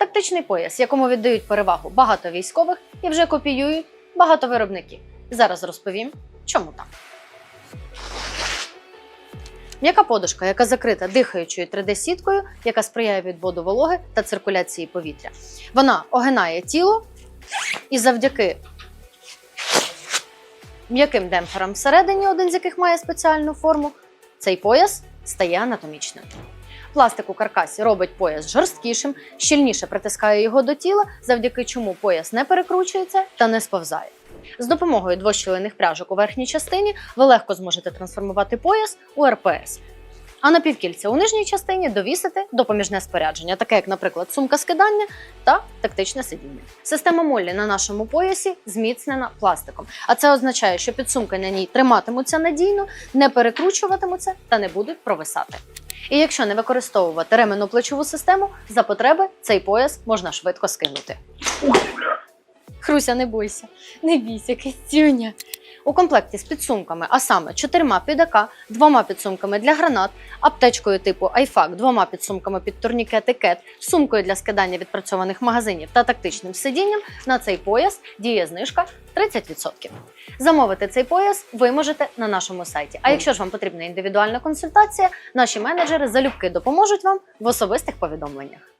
Тактичний пояс, якому віддають перевагу багато військових і вже копіюють багато виробників. Зараз розповім, чому так. М'яка подушка, яка закрита дихаючою 3D-сіткою, яка сприяє відводу вологи та циркуляції повітря. Вона огинає тіло і завдяки м'яким демпферам всередині, один з яких має спеціальну форму, цей пояс стає анатомічним. Пластик у каркасі робить пояс жорсткішим, щільніше притискає його до тіла, завдяки чому пояс не перекручується та не сповзає. З допомогою двощілинних пряжок у верхній частині ви легко зможете трансформувати пояс у РПС. А на півкільця у нижній частині довісити допоміжне спорядження, таке як, наприклад, сумка скидання та тактичне сидіння. Система Моллі на нашому поясі зміцнена пластиком, а це означає, що підсумки на ній триматимуться надійно, не перекручуватимуться та не будуть провисати. І якщо не використовувати ремену плечову систему, за потреби цей пояс можна швидко скинути. Хруся, не бойся, не бійся, кистюня. У комплекті з підсумками, а саме чотирма під АК, двома підсумками для гранат, аптечкою типу Айфак, двома підсумками під турнікети кет, сумкою для скидання відпрацьованих магазинів та тактичним сидінням на цей пояс діє знижка 30%. Замовити цей пояс ви можете на нашому сайті. А якщо ж вам потрібна індивідуальна консультація, наші менеджери залюбки допоможуть вам в особистих повідомленнях.